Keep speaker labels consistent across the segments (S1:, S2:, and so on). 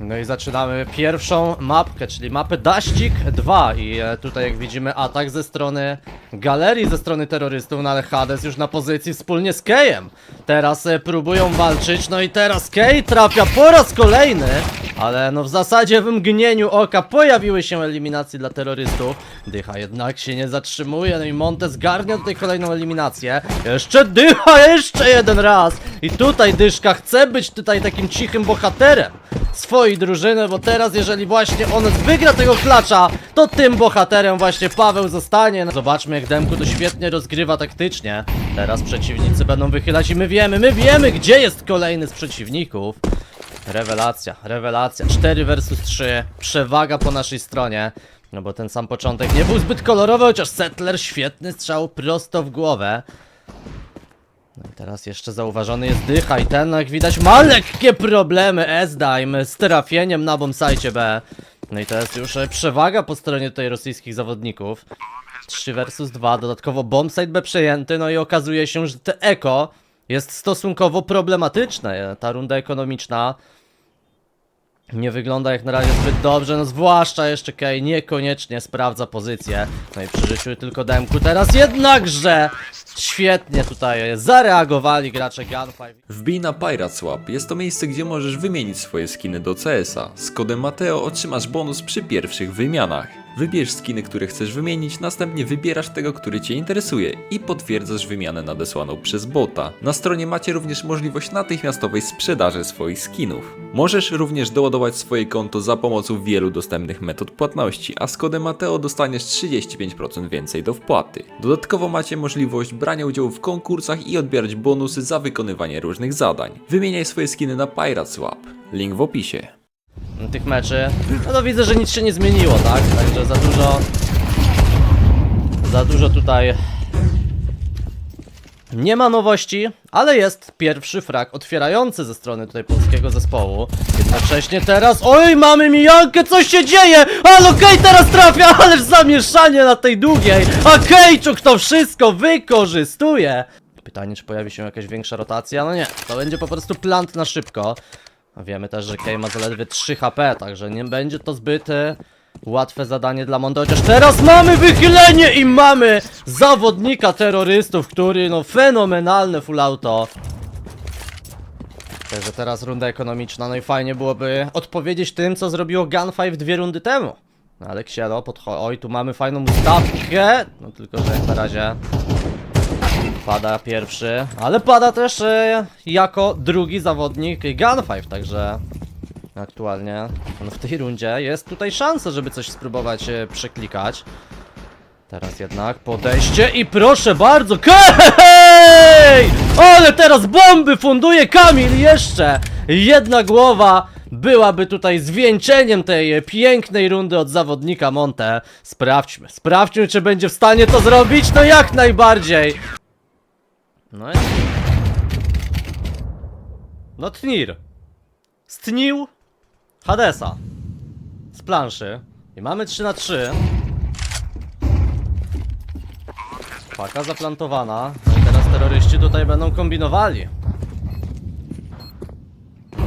S1: No i zaczynamy pierwszą mapkę, czyli mapę Daścik 2 i e, tutaj jak widzimy atak ze strony galerii, ze strony terrorystów, no ale Hades już na pozycji wspólnie z Kejem. Teraz e, próbują walczyć, no i teraz Kej trafia po raz kolejny, ale no w zasadzie w mgnieniu oka pojawiły się eliminacje dla terrorystów. Dycha jednak się nie zatrzymuje, no i Monte zgarnia tutaj kolejną eliminację. Jeszcze Dycha, jeszcze jeden raz! I tutaj Dyszka chce być tutaj takim cichym bohaterem swojej drużyny, bo teraz jeżeli właśnie on wygra tego klacza, to tym bohaterem właśnie Paweł zostanie. No, Zobaczmy jak Demku to świetnie rozgrywa taktycznie. Teraz przeciwnicy będą wychylać i my wiemy, my wiemy gdzie jest kolejny z przeciwników. Rewelacja, rewelacja. 4 versus 3. Przewaga po naszej stronie. No bo ten sam początek nie był zbyt kolorowy, chociaż Settler świetny strzał prosto w głowę. No i teraz jeszcze zauważony jest dycha i ten jak widać ma lekkie problemy S-Dime z trafieniem na bombsite B. No i to jest już e, przewaga po stronie tutaj rosyjskich zawodników. 3 versus 2, dodatkowo bombsite B przejęty, no i okazuje się, że te eko jest stosunkowo problematyczne. Ta runda ekonomiczna nie wygląda jak na razie zbyt dobrze, no zwłaszcza jeszcze Kay niekoniecznie sprawdza pozycję. No i przy życiu tylko Demku teraz jednakże świetnie tutaj zareagowali gracze Gunfight.
S2: Wbij na Pirate Swap. Jest to miejsce, gdzie możesz wymienić swoje skiny do CS-a. Z kodem Mateo otrzymasz bonus przy pierwszych wymianach. Wybierz skiny, które chcesz wymienić, następnie wybierasz tego, który Cię interesuje i potwierdzasz wymianę nadesłaną przez bota. Na stronie macie również możliwość natychmiastowej sprzedaży swoich skinów. Możesz również doładować swoje konto za pomocą wielu dostępnych metod płatności, a z kodem Mateo dostaniesz 35% więcej do wpłaty. Dodatkowo macie możliwość brania udziału w konkursach i odbierać bonusy za wykonywanie różnych zadań. Wymieniaj swoje skiny na Pirate Swap. Link w opisie.
S1: tych meczy. No to widzę, że nic się nie zmieniło, tak? Także za dużo. Za dużo tutaj. Nie ma nowości, ale jest pierwszy frag otwierający ze strony tutaj polskiego zespołu. Jednocześnie teraz. Oj, mamy mijankę, co się dzieje? Ale okej, teraz trafia, ależ zamieszanie na tej długiej. A Kejczuk to wszystko wykorzystuje. Pytanie, czy pojawi się jakaś większa rotacja? No nie, to będzie po prostu plant na szybko. Wiemy też, że Kay ma zaledwie 3 HP, także nie będzie to zbyt e, łatwe zadanie dla Mondo. Chociaż teraz mamy wychylenie i mamy zawodnika terrorystów, który no fenomenalne full auto. Także teraz runda ekonomiczna, no i fajnie byłoby odpowiedzieć tym, co zrobiło Gunfight dwie rundy temu. No ale Ksielo podchodzi. Oj, tu mamy fajną ustawkę. No tylko, że jak na razie Pada pierwszy, ale pada też e, jako drugi zawodnik Gunfight, także aktualnie no w tej rundzie jest tutaj szansa, żeby coś spróbować e, przeklikać. Teraz jednak podejście i proszę bardzo, KEJ! Ale teraz bomby funduje Kamil jeszcze! Jedna głowa byłaby tutaj zwieńczeniem tej e, pięknej rundy od zawodnika Monte. Sprawdźmy, sprawdźmy czy będzie w stanie to zrobić, no jak najbardziej! No jest. No Tnir. Stnił Hadesa. Z planszy. I mamy 3 na 3 Paka zaplantowana. No i teraz terroryści tutaj będą kombinowali. No.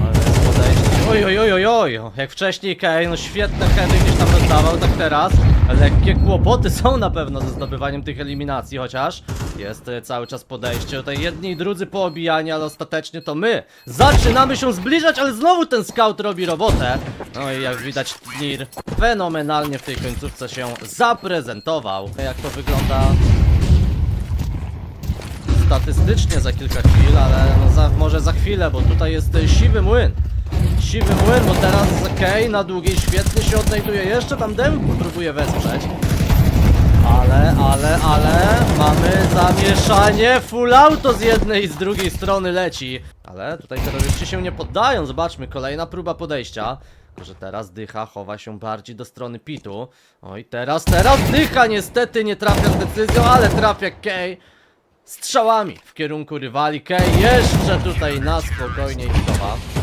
S1: Oj, oj, oj, oj, oj. Jak wcześniej Kane, no świetne heady gdzieś tam rozdawał, tak teraz lekkie kłopoty są na pewno ze zdobywaniem tych eliminacji, chociaż jest e, cały czas podejście. Tutaj jedni i drudzy poobijani, ale ostatecznie to my zaczynamy się zbliżać, ale znowu ten scout robi robotę. No i jak widać, Nir fenomenalnie w tej końcówce się zaprezentował. Jak to wygląda statystycznie za kilka chwil, ale no za, może za chwilę, bo tutaj jest siwy młyn. Siwy młyn, bo teraz Kay na długiej świetnie się odnajduje. Jeszcze tam Demku próbuje wesprzeć. Ale, ale, ale mamy zamieszanie. Full auto z jednej i z drugiej strony leci. Ale tutaj terroryści się nie poddają. Zobaczmy, kolejna próba podejścia. Tylko, że teraz dycha chowa się bardziej do strony pitu. Oj, teraz, teraz dycha niestety nie trafia z decyzją, ale trafia Kay strzałami w kierunku rywali. Kay jeszcze tutaj na spokojnie ich chowa.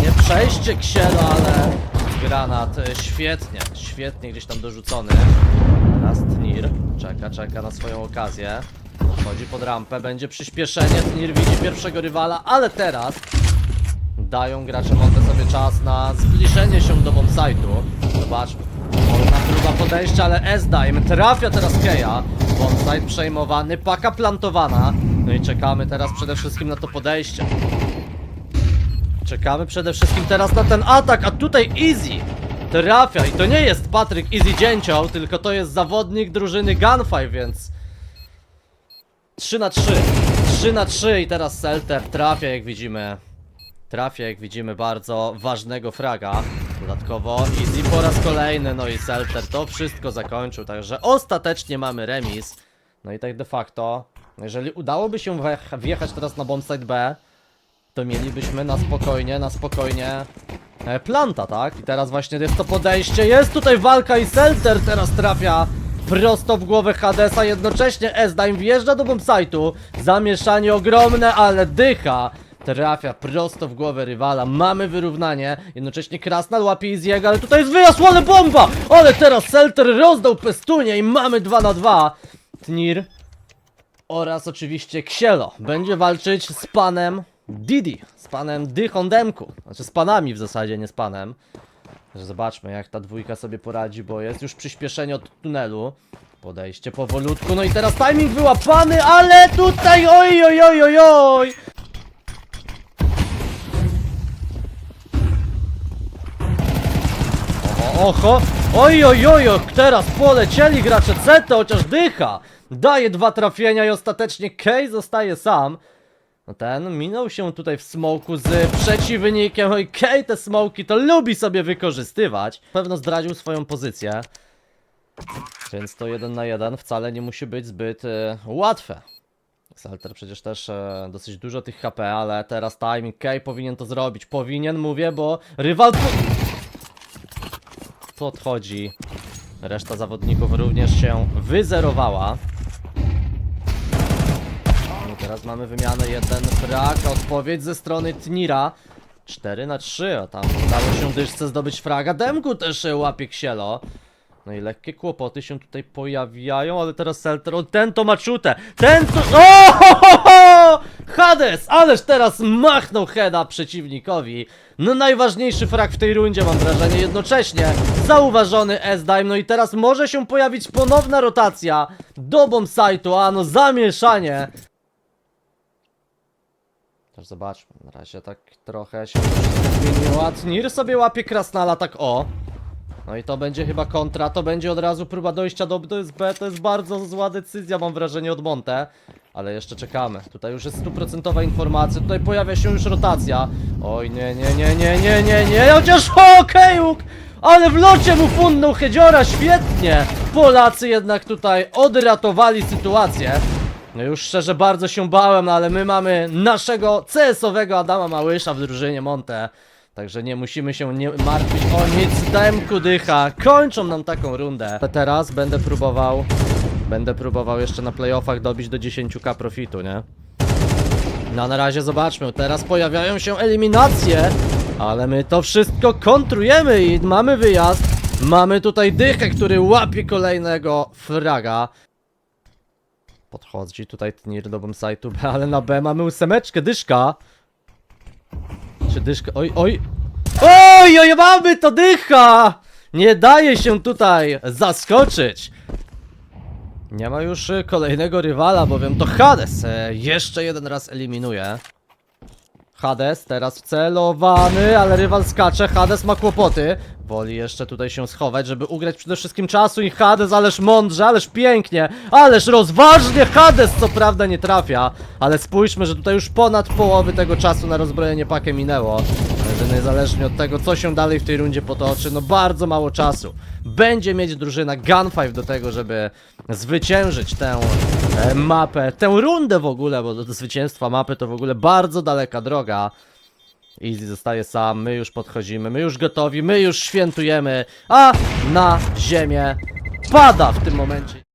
S1: Ładnie przejście ksielo, ale granat e, świetnie, świetnie gdzieś tam dorzucony. Teraz Tnir czeka, czeka na swoją okazję. Wchodzi pod rampę, będzie przyspieszenie, Tnir widzi pierwszego rywala, ale teraz dają gracze Monte sobie czas na zbliżenie się do bombsite'u. Zobaczmy. Można próba podejścia, ale S-Dime trafia teraz Keja. Bombsite przejmowany, paka plantowana. No i czekamy teraz przede wszystkim na to podejście. Czekamy przede wszystkim teraz na ten atak, a tutaj Easy trafia i to nie jest Patryk Easy Dzięcioł, tylko to jest zawodnik drużyny Gunfight, więc 3 na 3 3 na 3 i teraz Selter trafia jak widzimy Trafia jak widzimy bardzo ważnego fraga. Dodatkowo Easy po raz kolejny, no i Selter to wszystko zakończył, także ostatecznie mamy remis. No i tak de facto, jeżeli udałoby się wjech- wjechać teraz na bombsite B to mielibyśmy na spokojnie, na spokojnie e, planta, tak? I teraz właśnie jest to podejście, jest tutaj walka i Selter teraz trafia prosto w głowę Hadesa, jednocześnie S-Dime wjeżdża do bombsite'u, zamieszanie ogromne, ale dycha. Trafia prosto w głowę rywala, mamy wyrównanie, jednocześnie Krasnal łapie Easy'ego, ale tutaj jest wyjazd, ale bomba! Ale teraz Selter rozdał Pestunie i mamy 2 na 2 Tnir oraz oczywiście Ksielo. Będzie walczyć z panem Didi, z panem Dychondemku. Znaczy z panami w zasadzie, nie z panem. Zobaczmy jak ta dwójka sobie poradzi, bo jest już przyspieszenie od tunelu. Podejście powolutku, no i teraz timing wyłapany, ale tutaj oj oj oj oj oj! Oho, oj oj oj, oj, teraz polecieli gracze CT, chociaż dycha. Daje dwa trafienia i ostatecznie Kay zostaje sam. No ten minął się tutaj w smoku z przeciwnikiem, oj Kay te smoki to lubi sobie wykorzystywać. Pewno zdradził swoją pozycję. Więc to jeden na jeden wcale nie musi być zbyt e, łatwe. Salter przecież też e, dosyć dużo tych HP, ale teraz timing Kay powinien to zrobić. Powinien, mówię, bo rywal... Po podchodzi. Reszta zawodników również się wyzerowała. Teraz mamy wymianę jeden brak, odpowiedź ze strony Tnira. 4 na 3, a tam udało się dyszce zdobyć fraga. Demku też łapie ksielo. No i lekkie kłopoty się tutaj pojawiają, ale teraz Selter, o ten to ma czutę, ten to... O! Hades, ależ teraz machnął heada przeciwnikowi. No najważniejszy frag w tej rundzie mam wrażenie, jednocześnie zauważony S-Dime, no i teraz może się pojawić ponowna rotacja do bombsite'u, a no zamieszanie. Też zobaczmy, na razie tak trochę się Tnir sobie łapie Krasnala tak o. No i to będzie chyba kontra, to będzie od razu próba dojścia do to jest B, to jest bardzo zła decyzja mam wrażenie od Monte. Ale jeszcze czekamy, tutaj już jest stuprocentowa informacja, tutaj pojawia się już rotacja. Oj nie, nie, nie, nie, nie, nie, nie, chociaż okej łuk Ale w locie mu fundnął Hedziora, świetnie! Polacy jednak tutaj odratowali sytuację no już szczerze bardzo się bałem, no ale my mamy naszego CS-owego Adama Małysza w drużynie Monte. Także nie musimy się nie martwić o nic. Demku dycha. Kończą nam taką rundę. Ale teraz będę próbował. Będę próbował jeszcze na playoffach dobić do 10k profitu, nie? No na razie zobaczmy. Teraz pojawiają się eliminacje. Ale my to wszystko kontrujemy i mamy wyjazd. Mamy tutaj dychę, który łapie kolejnego fraga. Podchodzi tutaj Tnir do bombsite'u B, ale na B mamy ósemeczkę, dyszka. Czy dyszka? Oj, oj. Oj, oj, mamy to dycha! Nie daje się tutaj zaskoczyć. Nie ma już kolejnego rywala, bowiem to Hades e, jeszcze jeden raz eliminuje. Hades teraz wcelowany, ale rywal skacze, Hades ma kłopoty. Woli jeszcze tutaj się schować, żeby ugrać przede wszystkim czasu i Hades, ależ mądrze, ależ pięknie, ależ rozważnie Hades co prawda nie trafia, ale spójrzmy, że tutaj już ponad połowy tego czasu na rozbrojenie pakę minęło. Niezależnie od tego, co się dalej w tej rundzie potoczy, no bardzo mało czasu. Będzie mieć drużyna Gunfight do tego, żeby zwyciężyć tę e, mapę, tę rundę w ogóle, bo do, do zwycięstwa mapy to w ogóle bardzo daleka droga. Easy zostaje sam, my już podchodzimy, my już gotowi, my już świętujemy, a na ziemię pada w tym momencie.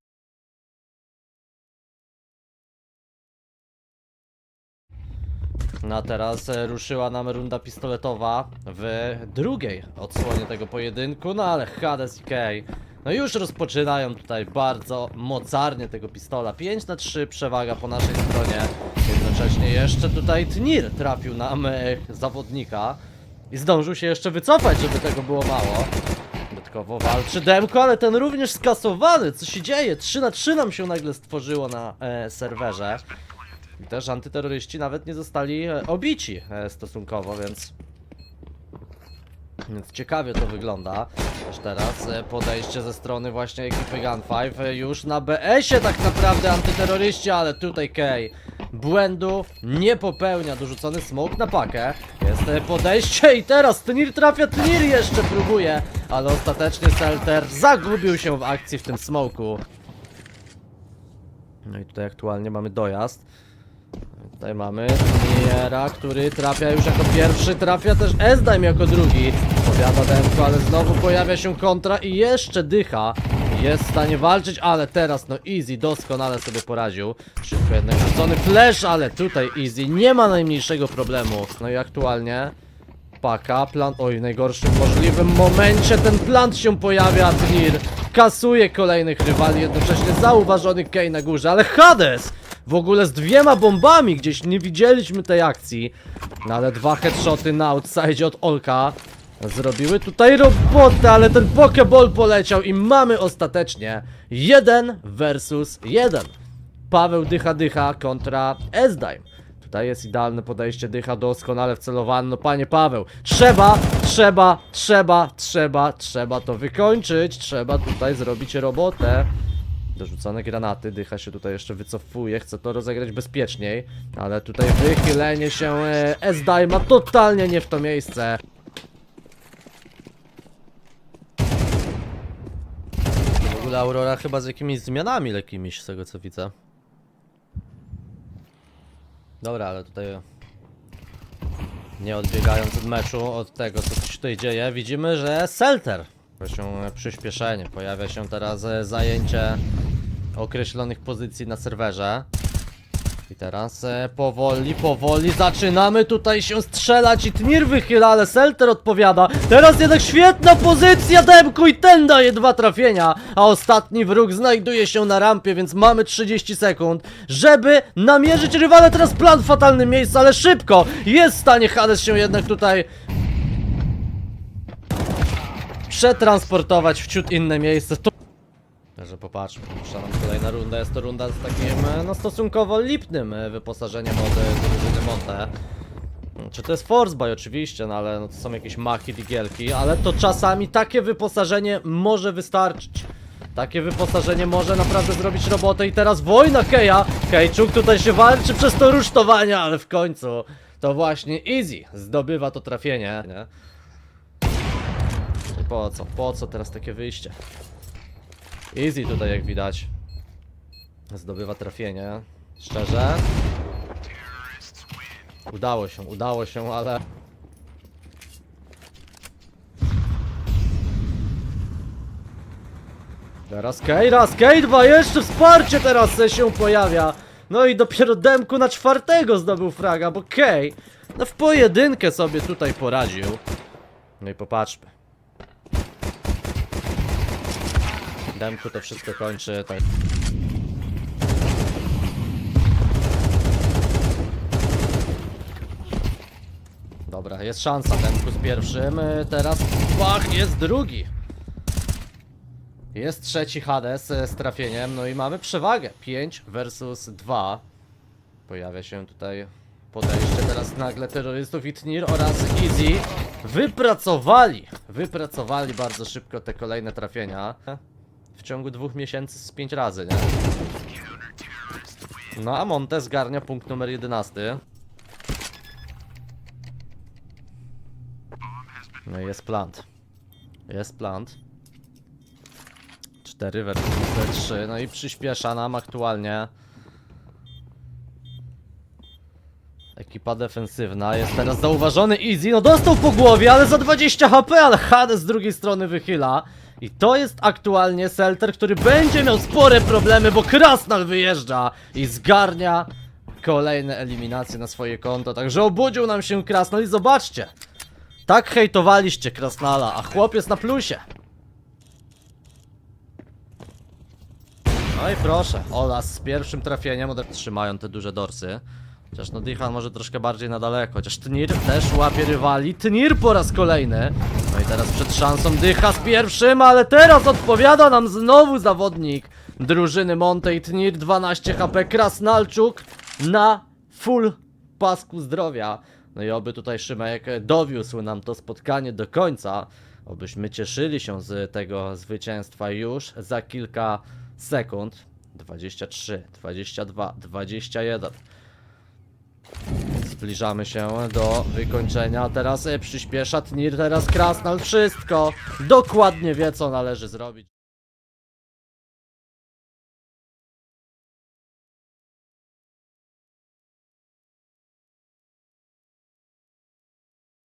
S1: No a teraz e, ruszyła nam runda pistoletowa w drugiej odsłonie tego pojedynku, no ale Hades i Kay no już rozpoczynają tutaj bardzo mocarnie tego pistola. 5 na 3 przewaga po naszej stronie. jednocześnie jeszcze tutaj Tnir trafił na e, zawodnika i zdążył się jeszcze wycofać, żeby tego było mało. Dodatkowo walczy Demko, ale ten również skasowany. Co się dzieje? 3 na 3 nam się nagle stworzyło na e, serwerze. I też antyterroryści nawet nie zostali e, obici e, stosunkowo, więc... Więc ciekawie to wygląda. Też teraz e, podejście ze strony właśnie ekipy Gun5 e, już na BS-ie tak naprawdę antyterroryści, ale tutaj Kay błędu nie popełnia. Dorzucony smoke na pakę. Jest podejście i teraz Tnir trafia, Tnir jeszcze próbuje, ale ostatecznie Selter zagubił się w akcji w tym smoku. No i tutaj aktualnie mamy dojazd. Tutaj mamy Niera, który trafia już jako pierwszy, trafia też Esdaim jako drugi. Powiada Demko, ale znowu pojawia się kontra i jeszcze dycha. Jest w stanie walczyć, ale teraz no Easy doskonale sobie poradził. Szybko jednak rzucony flash, ale tutaj Easy nie ma najmniejszego problemu. No i aktualnie paka, plan, oj w najgorszym możliwym momencie ten plant się pojawia, Tnir kasuje kolejnych rywali, jednocześnie zauważony Kane na górze, ale Hades! W ogóle z dwiema bombami, gdzieś nie widzieliśmy tej akcji. No ale dwa headshoty na outside od Olka zrobiły tutaj robotę, ale ten pokeball poleciał i mamy ostatecznie jeden versus jeden. Paweł dycha dycha kontra Esdime. Tutaj jest idealne podejście dycha doskonale wcelowany. No panie Paweł, trzeba, trzeba, trzeba, trzeba, trzeba to wykończyć. Trzeba tutaj zrobić robotę. Dorzucone granaty, dycha się tutaj jeszcze wycofuje, chce to rozegrać bezpieczniej, ale tutaj wychylenie się e, S-Dime ma totalnie nie w to miejsce. W ogóle Aurora chyba z jakimiś zmianami lekkimiś z tego co widzę. Dobra, ale tutaj nie odbiegając od meczu, od tego co się tutaj dzieje, widzimy, że Selter się przyspieszenie, pojawia się teraz e, zajęcie określonych pozycji na serwerze. I teraz e, powoli, powoli zaczynamy tutaj się strzelać i Tnir wychyla, ale Selter odpowiada. Teraz jednak świetna pozycja Demku i ten daje dwa trafienia, a ostatni wróg znajduje się na rampie, więc mamy 30 sekund, żeby namierzyć rywale. Teraz plan w fatalnym miejscu, ale szybko jest w stanie Hades się jednak tutaj przetransportować w ciut inne miejsce. To... Że popatrzmy, puszcza nam kolejna runda. Jest to runda z takim e, no, stosunkowo lipnym e, wyposażeniem od drużyny Monte. Czy to jest Forcebuy oczywiście, no ale no, to są jakieś machy, digielki, ale to czasami takie wyposażenie może wystarczyć. Takie wyposażenie może naprawdę zrobić robotę i teraz wojna Keja. Kejczuk tutaj się walczy przez to rusztowanie, ale w końcu to właśnie Easy zdobywa to trafienie. Nie? I po co? Po co teraz takie wyjście? Easy tutaj jak widać. Zdobywa trafienie. Szczerze. Udało się, udało się, ale... Teraz Kej, raz Kej, dwa, jeszcze wsparcie teraz się pojawia. No i dopiero Demku na czwartego zdobył fraga, bo Kej no w pojedynkę sobie tutaj poradził. No i popatrzmy. Demku to wszystko kończy tak. Dobra, jest szansa Demku z pierwszym. y, Teraz Bach jest drugi. Jest trzeci Hades y, z trafieniem, no i mamy przewagę. 5 versus 2. Pojawia się tutaj podejście teraz nagle terrorystów i Tnir oraz Easy. Wypracowali, wypracowali bardzo szybko te kolejne trafienia. W ciągu dwóch miesięcy z 5 razy, nie? No a Monte zgarnia punkt numer 11. No jest plant. Jest plant. 4 versus 3, no i przyspiesza nam aktualnie. Ekipa defensywna jest teraz zauważony Easy, no dostał po głowie, ale za 20 HP, ale Hades z drugiej strony wychyla. I to jest aktualnie Selter, który będzie miał spore problemy, bo Krasnal wyjeżdża i zgarnia kolejne eliminacje na swoje konto. Także obudził nam się Krasnal i zobaczcie. Tak hejtowaliście Krasnala, a chłop jest na plusie. No i proszę, Olas z pierwszym trafieniem, od... trzymają te duże dorsy. Chociaż no Dychan może troszkę bardziej na daleko, chociaż Tnir też łapie rywali. Tnir po raz kolejny. No i teraz przed szansą Dycha z pierwszym, ale teraz odpowiada nam znowu zawodnik drużyny Monte i Tnir 12 HP Krasnalczuk na full pasku zdrowia. No i oby tutaj Szymek dowiózł nam to spotkanie do końca. Obyśmy cieszyli się z tego zwycięstwa już za kilka sekund. 23, 22, 21. Zbliżamy się do wykończenia. Teraz e, przyspiesza Tnir, teraz Krasnal. Wszystko dokładnie wie, co należy zrobić.